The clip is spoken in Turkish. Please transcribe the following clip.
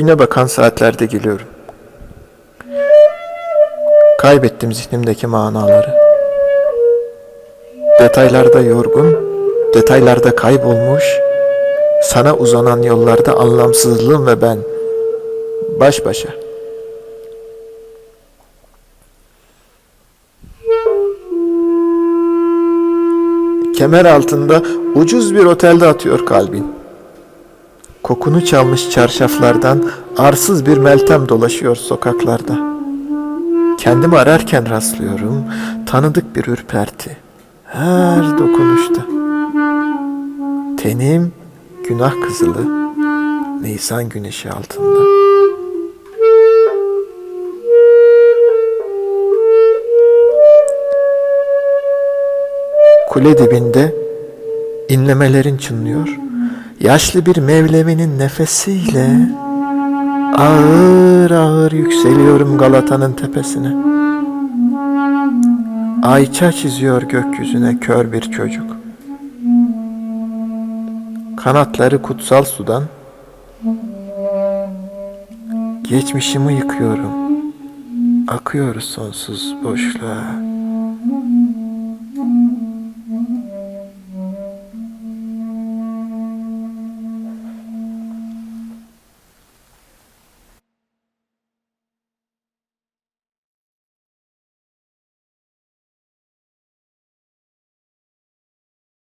güne bakan saatlerde geliyorum. Kaybettim zihnimdeki manaları. Detaylarda yorgun, detaylarda kaybolmuş, sana uzanan yollarda anlamsızlığım ve ben baş başa. Kemer altında ucuz bir otelde atıyor kalbin. Kokunu çalmış çarşaflardan arsız bir meltem dolaşıyor sokaklarda. Kendimi ararken rastlıyorum tanıdık bir ürperti her dokunuşta. Tenim günah kızılı Nisan güneşi altında. Kule dibinde inlemelerin çınlıyor. Yaşlı bir Mevlevi'nin nefesiyle ağır ağır yükseliyorum Galata'nın tepesine. Ayça çiziyor gökyüzüne kör bir çocuk. Kanatları kutsal sudan Geçmişimi yıkıyorum. Akıyoruz sonsuz boşluğa.